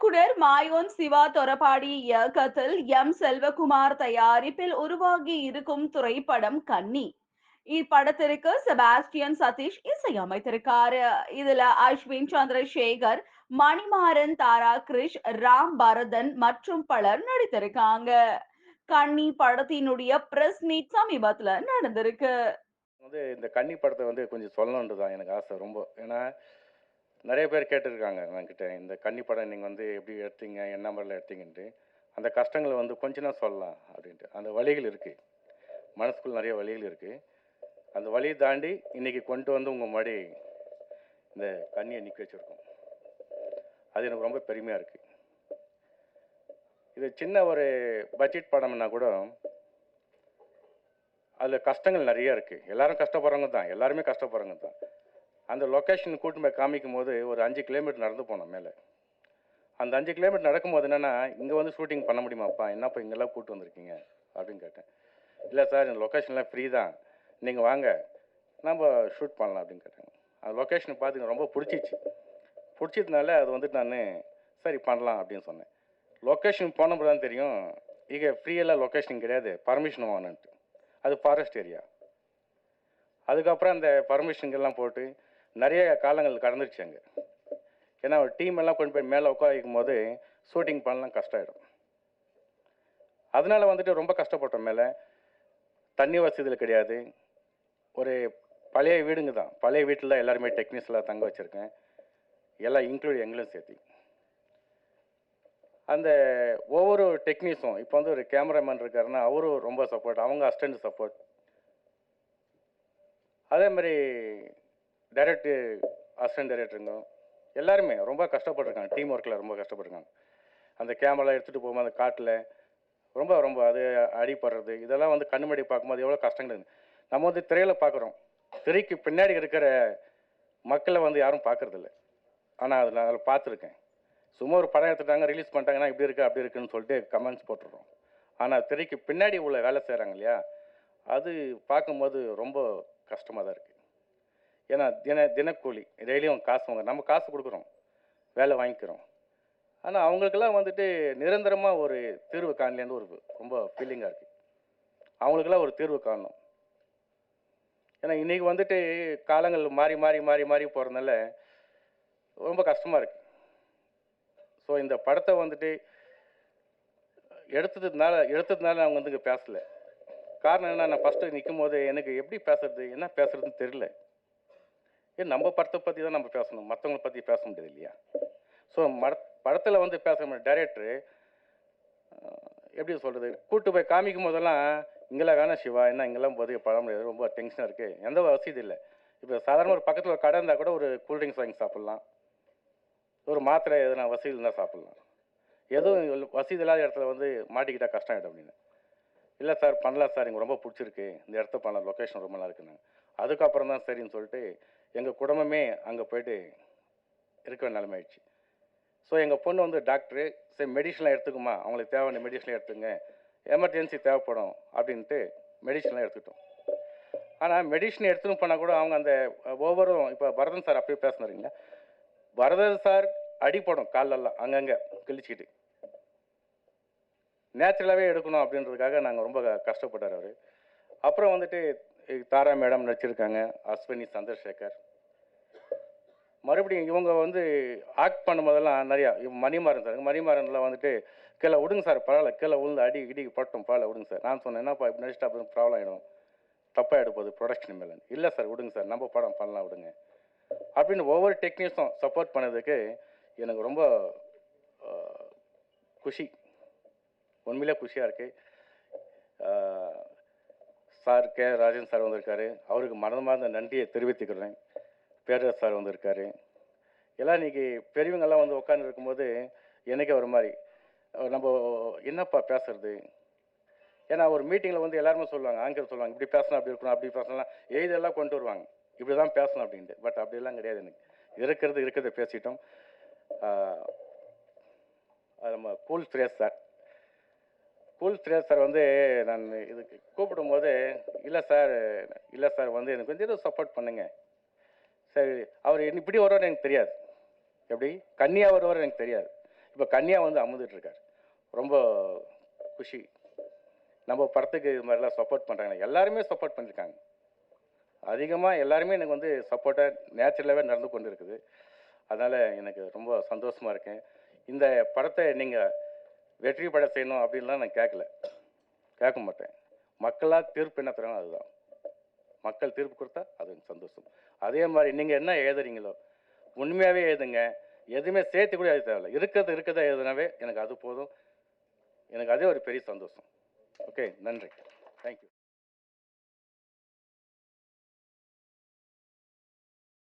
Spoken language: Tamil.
இயக்குனர் மாயோன் சிவா தொரபாடி இயக்கத்தில் எம் செல்வகுமார் தயாரிப்பில் உருவாகி இருக்கும் திரைப்படம் கன்னி. இப்படத்திற்கு செபாஸ்டியன் சதீஷ் இசையமைத்திருக்காரு. இதுல அஸ்வின் சந்திரசேகர் மணிமாறன் தாரா கிரிஷ் ராம் பரதன் மற்றும் பலர் நடித்திருக்காங்க. கன்னி படத்தினுடைய பிரஸ் மீட் சமீபத்துல நடந்திருக்கு. வந்து இந்த கன்னி படத்தை வந்து கொஞ்சம் சொல்லணுன்றது தான் எனக்கு ஆசை ரொம்ப. ஏன்னா நிறைய பேர் கேட்டிருக்காங்க என்கிட்ட இந்த கன்னி படம் நீங்கள் வந்து எப்படி எடுத்தீங்க என்ன மாதிரில எடுத்தீங்கன்ட்டு. அந்த கஷ்டங்களை வந்து கொஞ்ச நாள் சொல்லலாம் அப்படின்ட்டு. அந்த வழிகள் இருக்குது மனசுக்குள்ள நிறைய வழிகள் இருக்குது அந்த வழியை தாண்டி இன்றைக்கி கொண்டு வந்து உங்கள் முன்னாடி இந்த கண்ணியை நிற்க வச்சுருக்கோம். அது எனக்கு ரொம்ப பெருமையாக இருக்குது இது சின்ன ஒரு பட்ஜெட் படம்னா கூட அதில் கஷ்டங்கள் நிறைய இருக்குது எல்லோரும் கஷ்டப்படுறவங்க தான். எல்லாருமே கஷ்டப்படுறவங்க தான். அந்த லொக்கேஷன் கூட்டு போய் காமிக்கும் போது ஒரு அஞ்சு கிலோமீட்டர் நடந்து போனோம் மேலே. அந்த அஞ்சு கிலோமீட்டர் நடக்கும்போது என்னென்னா இங்கே வந்து ஷூட்டிங் பண்ண முடியுமாப்பா? என்னப்பா இங்கெல்லாம் கூட்டு வந்திருக்கீங்க? அப்படின்னு கேட்டேன். இல்லை சார் இந்த லொக்கேஷன்லாம் ஃப்ரீ தான். நீங்கள் வாங்க. நம்ம ஷூட் பண்ணலாம் அப்படின்னு கேட்டாங்க. அந்த லொக்கேஷனை பார்த்து எனக்கு ரொம்ப பிடிச்சிச்சு. பிடிச்சதுனால அது வந்துட்டு நான் சரி பண்ணலாம் அப்படின்னு சொன்னேன். லொக்கேஷன் போனப்போ தான் தெரியும் இங்கே ஃப்ரீயெல்லாம் லொக்கேஷன் கிடையாது. பர்மிஷன் வாங்கினுட்டு அது ஃபாரஸ்ட் ஏரியா அதுக்கப்புறம் அந்த பர்மிஷன்கெல்லாம் போட்டு நிறைய காலங்கள் கடந்துருச்சு அங்கே. ஏன்னா ஒரு டீம் எல்லாம் கொண்டு போய் மேலே உட்கார வைக்கும் போது ஷூட்டிங் பண்ணலாம் கஷ்டம் ஆகிடும் அதனால வந்துட்டு ரொம்ப கஷ்டப்பட்டோம் மேலே. தண்ணி வசதியில் கிடையாது. ஒரு பழைய வீடுங்க தான். பழைய வீட்டில் தான் எல்லாருமே டெக்னீஷியலாக தங்க வச்சுருக்கேன். எல்லாம் இன்க்ளூட் எங்களும் சேர்த்து. அந்த ஒவ்வொரு டெக்னீஷும் இப்போ வந்து ஒரு கேமராமேன் இருக்காருன்னா அவரும் ரொம்ப சப்போர்ட் அவங்க அசிஸ்டன்ட் சப்போர்ட் அதே மாதிரி டைரக்டர் அசிஸ்டன்ட் டைரக்டருங்க எல்லாருமே ரொம்ப கஷ்டப்பட்டுருக்காங்க. டீம் ஒர்க்கில் ரொம்ப கஷ்டப்பட்டுருக்காங்க. அந்த கேமரா எடுத்துகிட்டு போகும்போது அந்த காட்டில் ரொம்ப ரொம்ப அது அடிப்படுறது இதெல்லாம் வந்து கண்ணுமடி பார்க்கும்போது எவ்வளோ கஷ்டங்கள் இருக்கு. நம்ம வந்து திரையில் பார்க்குறோம். திரைக்கு பின்னாடி இருக்கிற மக்களை வந்து யாரும் பார்க்கறதில்ல ஆனால் அதில் நான் அதில் பார்த்துருக்கேன். சும்மா ஒரு படம் எடுத்துட்டாங்க ரிலீஸ் பண்ணிட்டாங்கன்னா இப்படி இருக்குது அப்படி இருக்குன்னு சொல்லிட்டு கமெண்ட்ஸ் போட்டுடுறோம். ஆனால் திரைக்கு பின்னாடி உள்ள வேலை செய்கிறாங்க இல்லையா? அது பார்க்கும்போது ரொம்ப கஷ்டமாக தான் இருக்குது ஏன்னா தின தினக்கூலி. டெய்லியும் காசு வாங்க நம்ம காசு கொடுக்குறோம். வேலை வாங்கிக்கிறோம். ஆனால் அவங்களுக்கெல்லாம் வந்துட்டு நிரந்தரமாக ஒரு தீர்வு காணலேன்னு ஒரு ரொம்ப ஃபீலிங்காக இருக்குது அவங்களுக்கெல்லாம் ஒரு தீர்வு காணணும். ஏன்னா இன்றைக்கி வந்துட்டு காலங்கள் மாறி மாறி மாறி மாறி போகிறதுனால ரொம்ப கஷ்டமாக இருக்குது ஸோ இந்த படத்தை வந்துட்டு எடுத்ததுனால எடுத்ததுனால அவங்க வந்து இங்கே பேசலை. காரணம் என்ன நான் ஃபஸ்ட்டு நிற்கும் போது எனக்கு எப்படி பேசுறது என்ன பேசுறதுன்னு தெரில ஏன் நம்ம படத்தை பற்றி தான் நம்ம பேசணும். மற்றவங்கள பற்றி பேச முடியாது இல்லையா? ஸோ மட படத்தில் வந்து பேச முடியும். டைரக்டரு எப்படி சொல்கிறது கூட்டு போய் காமிக்கும் போதெல்லாம் இங்கெல்லாம் வேணாம் சிவா என்ன இங்கெல்லாம் போது பழ முடியாது. ரொம்ப டென்ஷனாக இருக்குது எந்த வசதி இல்லை. இப்போ சாதாரண ஒரு பக்கத்தில் ஒரு கடை இருந்தால் கூட ஒரு கூல்ட்ரிங்க்ஸ் வாங்கி சாப்பிட்லாம். ஒரு மாத்திரை எதுனா வசதி இருந்தால் சாப்பிட்லாம். எதுவும் வசதி இல்லாத இடத்துல வந்து மாட்டிக்கிட்டால் கஷ்டம் ஆகிடும் அப்படின்னு. இல்லை சார் பண்ணலாம் சார். எனக்கு ரொம்ப பிடிச்சிருக்கு. இந்த இடத்த பண்ணலாம் லொக்கேஷன் ரொம்ப நல்லா இருக்குன்னு. அதுக்கப்புறம் தான் சரின்னு சொல்லிட்டு எங்கள் குடும்பமே அங்கே போயிட்டு இருக்கிற நிலமாயிடுச்சு ஸோ எங்கள் பொண்ணு வந்து டாக்டரு. சரி மெடிசன்லாம் எடுத்துக்குமா? அவங்களுக்கு தேவையான மெடிசன்லாம் எடுத்துங்க எமர்ஜென்சி தேவைப்படும் அப்படின்ட்டு மெடிசன்லாம் எடுத்துக்கிட்டோம். ஆனால் மெடிசன் எடுத்துன்னு போனால் கூட அவங்க அந்த ஒவ்வொரும் இப்போ பரதன் சார் அப்படியே பேசினாருங்களா பரதன் சார் அடிப்படும் காலெல்லாம் அங்கங்கே கிழிச்சிக்கிட்டு. நேச்சுரலாகவே எடுக்கணும் அப்படின்றதுக்காக நாங்கள் ரொம்ப கஷ்டப்பட்டார் அவர். அப்புறம் வந்துட்டு தாரா மேடம் நடிச்சிருக்காங்க அஸ்வினி சந்திரசேகர். மறுபடியும் இவங்க வந்து ஆக்ட் பண்ணும்போதெல்லாம் நிறையா இவ- மணிமாறன் சார் மணிமாறன்லாம் வந்துட்டு கீழே விடுங்க சார் பரவாயில்ல கீழே விழுந்து அடி இடி பட்டும் பரவாயில்ல விடுங்க சார். நான் சொன்னேன் என்னப்பா இப்படி நடிச்சிட்டா அப்புறம் ப்ராப்ளம் ஆகிடும் தப்பாக எடுப்போது ப்ரொடக்ஷன் மேலே. இல்லை சார் விடுங்க சார் நம்ம படம் பண்ணலாம் விடுங்க. அப்படின்னு ஒவ்வொரு டெக்னீஷியனும் சப்போர்ட் பண்ணதுக்கு எனக்கு ரொம்ப குஷி. உண்மையிலே குஷியாக இருக்குது சார் கே. ராஜன் சார் வந்திருக்காரு. அவருக்கு மனமார்ந்த நன்றியை தெரிவித்துக்கிறேன். பேரரசு சார் வந்திருக்காரு. எல்லாம் இன்னைக்கு பெரியவங்கெல்லாம் வந்து உட்காந்து இருக்கும்போது எனக்கே ஒரு மாதிரி நம்ம என்னப்பா பேசுறது? ஏன்னா ஒரு மீட்டிங்கில் வந்து எல்லாருமே சொல்லுவாங்க ஆங்கர் சொல்லுவாங்க இப்படி பேசணும் அப்படி இருக்கணும் அப்படி பேசலாம் எழுதெல்லாம் கொண்டு வருவாங்க. இப்படி தான் பேசணும் அப்படின்ட்டு. பட் அப்படிலாம் கிடையாது எனக்கு. இருக்கிறது இருக்கிறத பேசிட்டோம். நம்ம cool Suresh sir. Cool Suresh sir வந்து நான் இதுக்கு கூப்பிடும்போது இல்லை சார் இல்லை சார் வந்து எனக்கு கொஞ்சம் ஏதோ சப்போர்ட் பண்ணுங்க. சரி அவர் இப்படி வருவார் எனக்கு தெரியாது. எப்படி? கன்னியா வருவார் எனக்கு தெரியாது. இப்போ கன்னியா வந்து அமுந்துட்டுருக்கார் ரொம்ப குஷி. நம்ம படத்துக்கு இது மாதிரிலாம் சப்போர்ட் பண்ணுறாங்க எல்லாருமே சப்போர்ட் பண்ணியிருக்காங்க அதிகமாக எல்லாருமே எனக்கு வந்து சப்போர்ட்டாக நேச்சுரலாகவே நடந்து கொண்டு இருக்குது. அதனால் எனக்கு ரொம்ப சந்தோஷமாக இருக்கேன் இந்த படத்தை நீங்கள் வெற்றி பட செய்யணும் அப்படின்லாம் நான் கேட்கல. கேட்க மாட்டேன். மக்களாக தீர்ப்பு என்ன தரணும் அதுதான். மக்கள் தீர்ப்பு கொடுத்தா அது எனக்கு சந்தோஷம். அதே மாதிரி நீங்கள் என்ன எழுதுறீங்களோ உண்மையாகவே எழுதுங்க. எதுவுமே சேர்த்து கூட எழுத தேவையில்ல. இருக்கிறது இருக்கிறத எழுதுனாவே எனக்கு அது போதும். எனக்கு அதே ஒரு பெரிய சந்தோஷம். ஓகே நன்றி. தேங்க்யூ